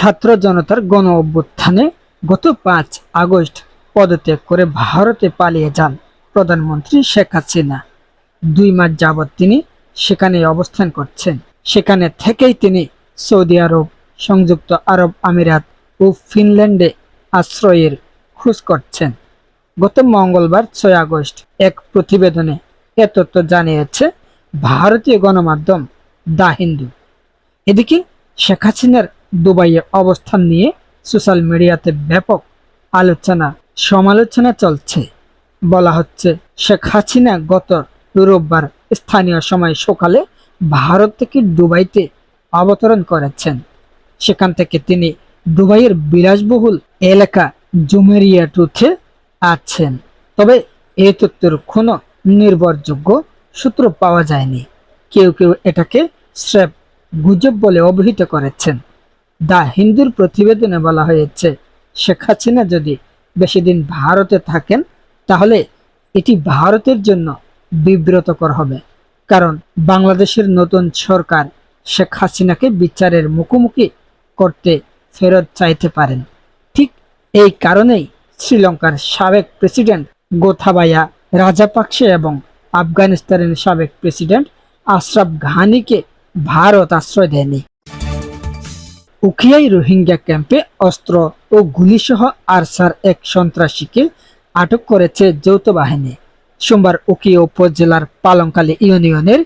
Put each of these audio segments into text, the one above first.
ছাত্র জনতার গণ অভ্যুত্থানে গত পাঁচ আগস্ট পদত্যাগ করে ভারতে পালিয়ে যান প্রধানমন্ত্রী শেখ হাসিনা। দুই মাস যাবৎ তিনি সেখানে অবস্থান করছেন। সেখানে থেকেই তিনি সৌদি আরব, সংযুক্ত আরব আমিরাত ও ফিনল্যান্ডে আশ্রয়ের খোঁজ করছেন। গত মঙ্গলবার ছয় আগস্ট এক প্রতিবেদনে এ তথ্য জানিয়েছে, ভারতীয় গণমাধ্যম দা হিন্দু। এদিকে শেখ হাসিনার দুবাইয়ে অবস্থান নিয়ে সোশ্যাল মিডিয়াতে ব্যাপক আলোচনা, সমালোচনা চলছে। বলা হচ্ছে, শেখ হাসিনা গত রোববার স্থানীয় সময় সকালে ভারত থেকে দুবাইতে অবতরণ করেছেন। সেখান থেকে তিনি দুবাইয়ের বিলাসবহুল এলাকা জুমেরিয়া টুথে আছেন। তবে এই তথ্যের কোনো নির্ভরযোগ্য সূত্র পাওয়া যায়নি। কেউ কেউ এটাকে স্রেফ গুজব বলে অভিহিত করেছেন। দা হিন্দুর প্রতিবেদনে বলা হয়েছে, শেখ হাসিনা যদি বেশি দিন ভারতে থাকেন, তাহলে এটি ভারতের জন্য বিব্রতকর হবে। কারণ বাংলাদেশের নতুন সরকার শেখ হাসিনাকে বিচারের মুখোমুখি করতে ফেরত চাইতে পারেন। ঠিক এই কারণেই শ্রীলঙ্কার সাবেক প্রেসিডেন্ট গোথাবায়া রাজাপাকসে এবং আফগানিস্তানের সাবেক প্রেসিডেন্ট আশরাফ ঘানিকে ভারত আশ্রয় দেয়নি। উখিয়াই রোহিঙ্গা ক্যাম্পে অস্ত্র ও গুলিসহ আরসার এক সন্ত্রাসীকে আটক করেছে যৌথ বাহিনী। সোমবার উকিয়া উপজেলার পালংকালী ইউনিয়নের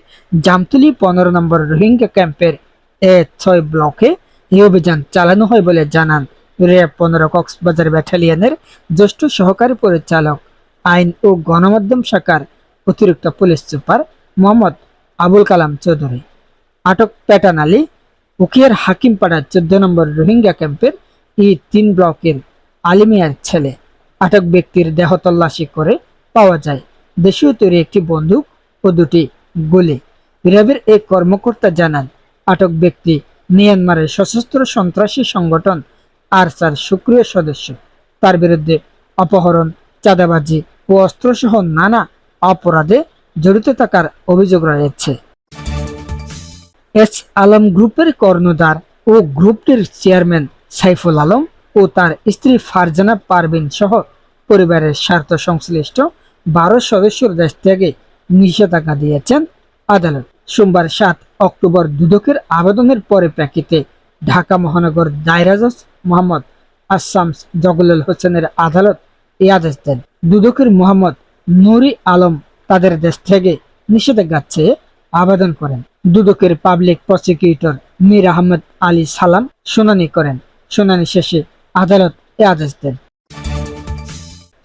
জামতুলি পনেরো নম্বর রোহিঙ্গা ক্যাম্পের এ ছয় ব্লকে এই অভিযান চালানো হয় বলে জানান র্যাব পনেরো কক্সবাজার ব্যাটালিয়নের জ্যেষ্ঠ সহকারী পরিচালক। আইন ও গণমাধ্যম শাখার অতিরিক্ত পুলিশ সুপার মোহাম্মদ আবুল কালাম চৌধুরী। আটক প্যাটান আলী উকিয়ার হাকিমপাড়া চোদ্দ নম্বর রোহিঙ্গা ক্যাম্পের এই তিন ব্লকের আলিমিয়ার ছেলে। আটক ব্যক্তির দেহ তল্লাশি করে পাওয়া যায়। দেশীয় তৈরি একটি বন্দুক ও দুটি গুলি। র্যাবের এক কর্মকর্তা জানান, আটক ব্যক্তি মিয়ানমারের সশস্ত্র সন্ত্রাসী সংগঠন আরসার সক্রিয় সদস্য। তার বিরুদ্ধে অপহরণ, চাঁদাবাজি ও অস্ত্রসহ নানা অপরাধে জড়িত থাকার অভিযোগ রয়েছে। এস আলম গ্রুপের কর্ণধার ও গ্রুপটির চেয়ারম্যান সাইফুল আলম ও তার স্ত্রী ফারজানা পারভিন সহ পরিবারের স্বার্থ সংশ্লিষ্ট বারো সদস্যর দেশ থেকে নিষেধাজ্ঞা দিয়েছেন আদালত। সোমবার সাত অক্টোবর দুদকের আবেদনের পরিপ্রেক্ষিতে ঢাকা মহানগর দায়রা মোহাম্মদ আসাম জগলুল হোসেনের আদালত এই আদেশ দেন। দুদকের মোহাম্মদ নুরি আলম তাদের দেশ থেকে নিষেধাজ্ঞা চেয়ে আবেদন করেন। দুদকের পাবলিক প্রসিকিউটর মীর আহমেদ আলী সালাম শুনানি করেন। শুনানি শেষে আদালত এ আদেশ দেন।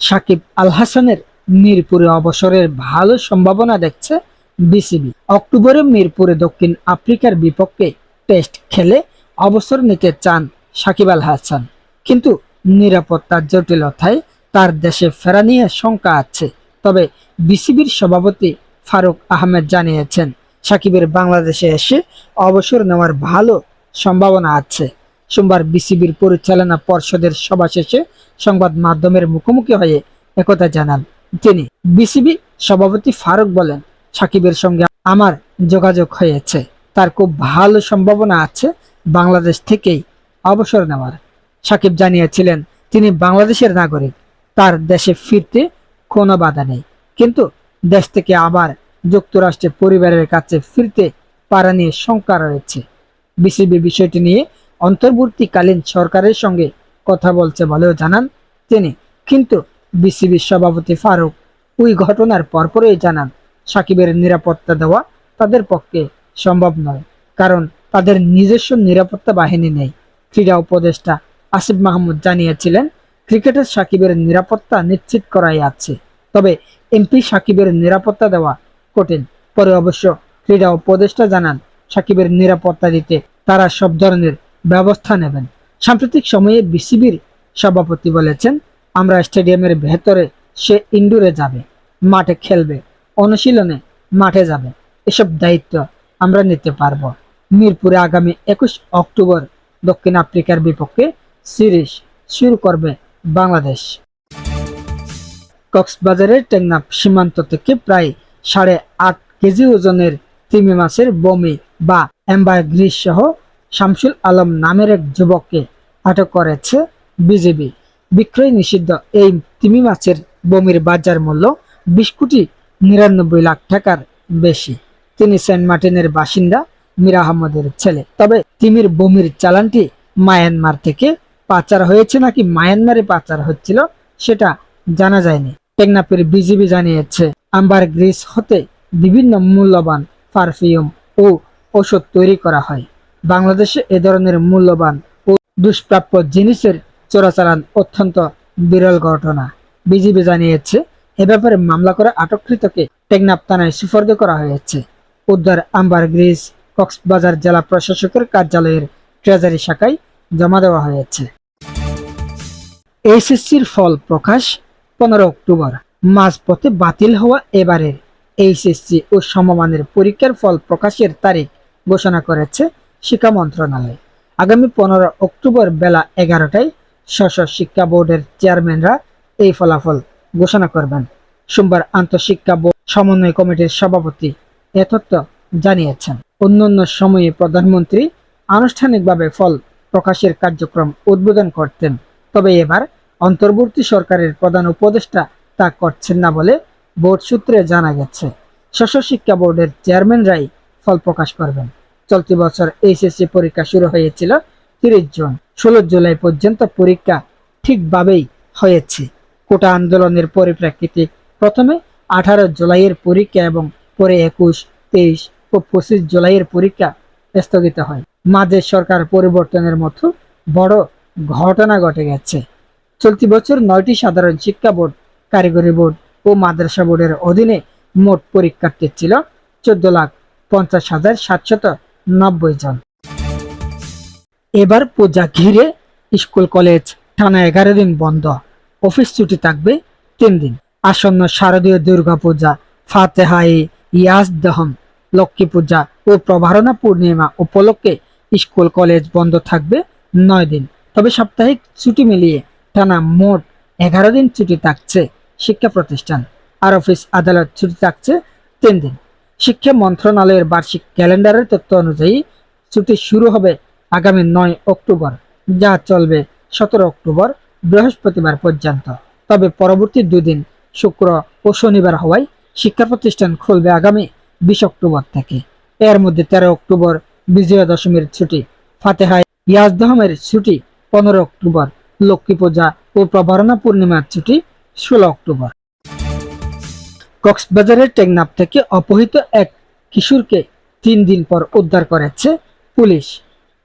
সাকিব আল হাসানের মিরপুরে অবসরের ভালো সম্ভাবনা দেখছে বিসিবি। অক্টোবরে মিরপুরে দক্ষিণ আফ্রিকার বিপক্ষে টেস্ট খেলে অবসর নিতে চান সাকিব আল হাসান। কিন্তু নিরাপত্তার জটিলতায় তার দেশে ফেরা নিয়ে শঙ্কা আছে। তবে বিসিবির সভাপতি ফারুক আহমেদ জানিয়েছেন সাকিবের বাংলাদেশে এসে অবসর নেওয়ার ভালো সম্ভাবনা আছে। সোমবার বিসিবির পরিচালনা পর্ষদের সভা শেষে সংবাদ মাধ্যমের মুখোমুখি হয়ে একথা জানান তিনি। বিসিবি সভাপতি ফারুক বলেন, সাকিবের সঙ্গে আমার যোগাযোগ হয়েছে। তার খুব ভালো সম্ভাবনা আছে বাংলাদেশ থেকেই অবসর নেওয়ার। সাকিব জানিয়েছিলেন, তিনি বাংলাদেশের নাগরিক। তার দেশে ফিরতে কোনো বাধা নেই। কিন্তু দেশ থেকে আবার যুক্তরাষ্ট্রে পরিবারের কাছে ফিরতে পারা নিয়ে শঙ্কা রয়েছে। বিসিবি বিষয়টি নিয়ে অন্তর্বর্তীকালীন সরকারের সঙ্গে কথা বলছে বলেও জানান তিনি। কিন্তু বিসিবির সভাপতি ফারুক ওই ঘটনার পরপরই জানান, সাকিবের নিরাপত্তা দেওয়া তাদের পক্ষে সম্ভব নয়, কারণ তাদের নিজস্ব নিরাপত্তা বাহিনী নেই। ক্রীড়া উপদেষ্টা আসিফ মাহমুদ জানিয়েছিলেন ক্রিকেটার সাকিবের নিরাপত্তা নিশ্চিত করাই আছে। তবে এমপি সাকিবের নিরাপত্তা দেওয়া কঠিন। পরে অবশ্য ক্রীড়া উপদেষ্টা জানান, সাকিবের নিরাপত্তা দিতে তারা সব ধরনের ব্যবস্থা নেবেন। সাম্প্রতিক সময়ে বিসিবির সভাপতি বলেছেন, আমরা স্টেডিয়ামের ভেতরে সে ইনডোরে যাবে, মাঠে খেলবে, অনুশীলনে মাঠে যাবে। এসব দায়িত্ব আমরা নিতে পারব। মিরপুরে আগামী একুশ অক্টোবর দক্ষিণ আফ্রিকার বিপক্ষে সিরিজ শুরু করবে বাংলাদেশ। কক্সবাজারের টেকনাফ সীমান্ত থেকে প্রায় সাড়ে আট কেজি ওজনের তিমি মাছের বমি বা অ্যাম্বাগ্রিস সহ শামসুল আলম নামের এক যুবককে আটক করেছে বিজেপি বিক্রয় নিষিদ্ধ এই তিমি মাছের বমির বাজার মূল্য বিশ কোটি নিরানব্বই লাখ টাকার বেশি। তিনি সেন্ট মার্টিনের বাসিন্দা মীর আহমদের ছেলে। তবে তিমির বমির চালানটি মায়ানমার থেকে পাচার হয়েছে নাকি মায়ানমারে পাচার হচ্ছিল সেটা জানা যায়নি। টেকনাফের বিজিবি জানিয়েছে। আম্বার গ্রিস হতে বিভিন্ন মূল্যবান পারফিউম ও ওষুধ তৈরি করা হয়। বাংলাদেশে এ ধরনের মূল্যবান ও দুষ্প্রাপ্য জিনিসের চোরাচালান অত্যন্ত বিরল ঘটনা। বিজিবি জানিয়েছে, এ ব্যাপারে মামলা করে আটককৃতকে টেকনাফ থানায় সুপর্দ করা হয়েছে। উদ্ধার আম্বার গ্রিস কক্সবাজার জেলা প্রশাসকের কার্যালয়ের ট্রেজারি শাখায় জমা দেওয়া হয়েছে। এইচএসসির ফল প্রকাশ পনেরো অক্টোবর। মাঝপথে বাতিল হওয়া এবারের এইচএসসি ও সমমানের পরীক্ষার ফল প্রকাশের তারিখ ঘোষণা করেছে শিক্ষা মন্ত্রণালয়। আগামী পনেরো অক্টোবর বেলা এগারোটায় স্ব শিক্ষা বোর্ডের চেয়ারম্যানরা এই ফলাফল ঘোষণা করবেন। সোমবার আন্তঃশিক্ষা বোর্ড সমন্বয় কমিটির সভাপতি এ তথ্য জানিয়েছেন। অন্যান্য সময়ে প্রধানমন্ত্রী আনুষ্ঠানিকভাবে ফল প্রকাশের কার্যক্রম উদ্বোধন করতেন। তবে এবার অন্তর্বর্তী সরকারের প্রধান উপদেষ্টা তা করছেন না বলে বোর্ড সূত্রে জানা গেছে। শস্য শিক্ষা বোর্ডের চেয়ারম্যানরাই ফল প্রকাশ করবেন। চলতি বছর এইচএসসি পরীক্ষা শুরু হয়েছিল তিরিশ জুন। ষোলো জুলাই পর্যন্ত পরীক্ষা ঠিকভাবেই হয়েছে। কোটা আন্দোলনের পরিপ্রেক্ষিতে প্রথমে আঠারো জুলাইয়ের পরীক্ষা এবং পরে একুশ, তেইশ ও পঁচিশ জুলাইয়ের পরীক্ষা স্থগিত হয়। মাঝে সরকার পরিবর্তনের মতো বড় ঘটনা ঘটে গেছে। চলতি বছর নয়টি সাধারণ শিক্ষা বোর্ড কারিগরি বোর্ড ও মাদ্রাসা বোর্ডের অধীনে মোট পরীক্ষার্থী ছিল চোদ্দ লাখ পঞ্চাশ হাজার সাতশত নব্বই জন। এবার পূজা ঘিরে স্কুল কলেজ টানা এগারো দিন বন্ধ। অফিস ছুটি থাকবে তিন দিন। আসন্ন শারদীয় দুর্গা পূজা ফাতেহাই ইয়াস দহম লক্ষ্মী পূজা ও প্রভারণা পূর্ণিমা উপলক্ষে স্কুল কলেজ বন্ধ থাকবে নয় দিন। তবে সাপ্তাহিক ছুটি মিলিয়ে টানা মোট এগারো দিন ছুটি থাকছে। শিক্ষা প্রতিষ্ঠান। আর অফিস আদালত ছুটি থাকছে তিন দিন। শিক্ষা মন্ত্রণালয়ের বার্ষিক ক্যালেন্ডারের তথ্য অনুযায়ী ছুটি শুরু হবে আগামী নয় অক্টোবর, যা চলবে সতেরো অক্টোবর বৃহস্পতিবার পর্যন্ত। তবে পরবর্তী দুদিন, শুক্র ও শনিবার হওয়ায় শিক্ষা প্রতিষ্ঠান খুলবে আগামী বিশ অক্টোবর থেকে। এর মধ্যে তেরো অক্টোবর বিজয়া দশমীর ছুটি, ফাতেহায় ইয়াজদহমের ছুটি পনেরো অক্টোবর, লক্ষ্মী পূজা ও প্রভারণা পূর্ণিমার ছুটি ষোলো অক্টোবর। কক্সবাজারের টেকনাফ থেকে অপহৃত এক কিশোরকে তিন দিন পর উদ্ধার করেছে পুলিশ।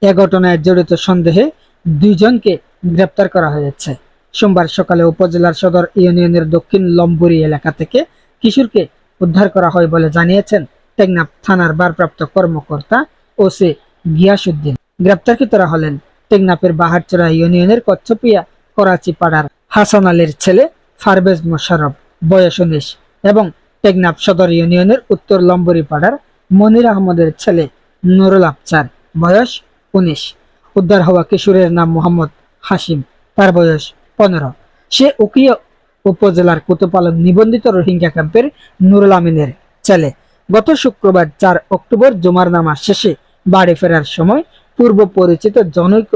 এ ঘটনায় জড়িত সন্দেহে দুইজনকে গ্রেপ্তার করা হয়েছে। সোমবার সকালে উপজেলার সদর ইউনিয়নের দক্ষিণ লম্বুরি এলাকা থেকে কিশোরকে উদ্ধার করা হয় বলে জানিয়েছেন টেকনাফ থানার ভারপ্রাপ্ত কর্মকর্তা ওসি গিয়াসুদ্দিন। গ্রেপ্তারকৃতরা হলেন টেকনাফের বাহারচড়া ইউনিয়নের কচ্ছপিয়া করাচি পাড়ার হাসান আলীর ছেলে ফারবেজ মোশারফ বয়স উনিশ, এবং টেকনাফ সদর ইউনিয়নের উত্তর লম্বরি পাড়ার মনির আহমদের ছেলে নুরুল আফচার বয়স উনিশ। উদ্ধার হওয়া কিশোরের নাম মোহাম্মদ হাসিম তার বয়স পনেরো। সে উকিয়া উপজেলার কুতুপালন নিবন্ধিত রোহিঙ্গা ক্যাম্পের নুরুল আমিনের ছেলে। গত শুক্রবার চার অক্টোবর জুমার নামাজ শেষে বাড়ি ফেরার সময় পূর্ব পরিচিত জনৈক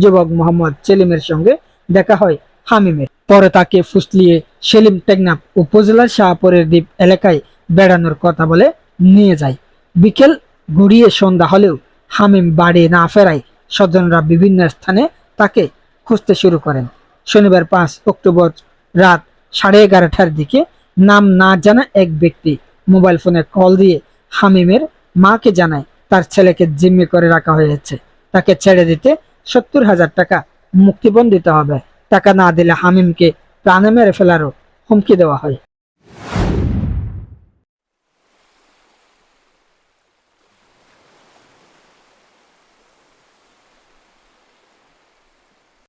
যুবক মোহাম্মদ সেলিমের সঙ্গে দেখা হয় হামিমের। পরে তাকে ফুসলিয়ে সেলিম টেকনাফ উপজেলার শাহপুরের দ্বীপ এলাকায় বেড়ানোর কথা বলে নিয়ে যায়। বিকেল ঘুরিয়ে সন্ধ্যা হলেও হামিম বাড়ি না ফেরায় স্বজনরা বিভিন্ন স্থানে তাকে খুঁজতে শুরু করেন। শনিবার পাঁচ অক্টোবর রাত সাড়ে এগারোটার দিকে নাম না জানা এক ব্যক্তি মোবাইল ফোনে কল দিয়ে হামিমের মাকে জানায়, তার ছেলেকে জিম্মি করে রাখা হয়েছে। তাকে ছেড়ে দিতে সত্তর হাজার টাকা মুক্তিপণ দিতে হবে। টাকা না দিলে হামিমকে প্রাণে মেরে ফেলারও হুমকি দেওয়া হয়।